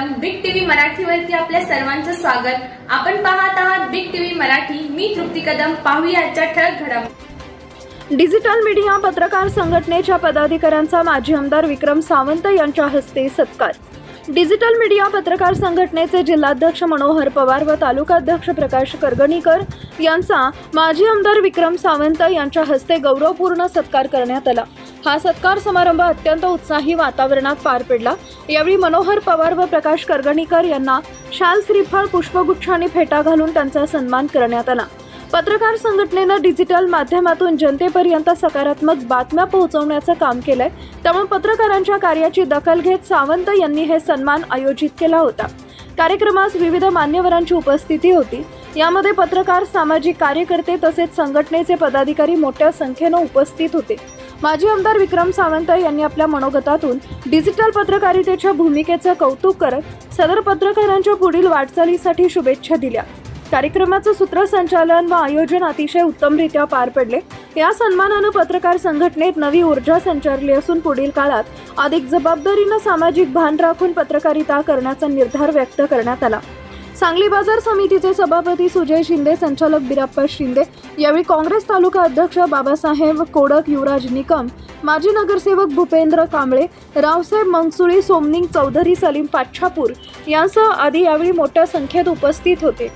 मराठीवरती आपल्या सर्वांचं स्वागत. आपण पाहत आहात बिग टीव्ही मराठी. मी तृप्ती कदम. पाहूया आजच्या ठळक घडामोडी. डिजिटल मीडिया पत्रकार संघटनेच्या पदाधिकाऱ्यांचा माजी आमदार विक्रम सावंत यांच्या हस्ते सत्कार. डिजिटल मीडिया पत्रकार संघटनेचे जिल्हाध्यक्ष मनोहर पवार व तालुकाध्यक्ष प्रकाश करगणीकर यांचा माजी आमदार विक्रम सावंत यांच्या हस्ते गौरवपूर्ण सत्कार करण्यात आला. हा सत्कार समारंभ अत्यंत उत्साही वातावरणात पार पडला. यावेळी मनोहर पवार व प्रकाश करगणीकर यांना शाल श्रीफळ पुष्पगुच्छाने फेटा घालून त्यांचा सन्मान करण्यात आला. पत्रकार संघटनेनं डिजिटल माध्यमातून जनतेपर्यंत सकारात्मक बातम्या पोहोचवण्याचं काम केलंय. त्यामुळे पत्रकारांच्या कार्याची दखल घेत सावंत यांनी हे सन्मान आयोजित केला होता. कार्यक्रमास विविध मान्यवरांची उपस्थिती होती. यामध्ये पत्रकार सामाजिक कार्यकर्ते तसेच संघटनेचे पदाधिकारी मोठ्या संख्येनं उपस्थित होते. माजी आमदार विक्रम सावंत यांनी आपल्या मनोगतातून डिजिटल पत्रकारितेच्या भूमिकेचं कौतुक करत सदर पत्रकारांच्या पुढील वाटचालीसाठी शुभेच्छा दिल्या. कार्यक्रमाचं सूत्रसंचालन व आयोजन अतिशय उत्तमरित्या पार पडले. या सन्मानानं पत्रकार संघटनेत नवी ऊर्जा संचारली असून पुढील काळात अधिक जबाबदारीनं सामाजिक भान राखून पत्रकारिता करण्याचा निर्धार व्यक्त करण्यात आला. सांगली बाजार समितीचे सभापती सुजय शिंदे संचालक बिराप्पा शिंदे यावेळी काँग्रेस तालुका अध्यक्ष बाबासाहेब कोडक युवराज निकम माजी नगरसेवक भूपेंद्र कांबळे रावसाहेब मंगसुळी सोमनिंग चौधरी सलीम पाच्छापूर यांसह आदी यावेळी मोठ्या संख्येत उपस्थित होते.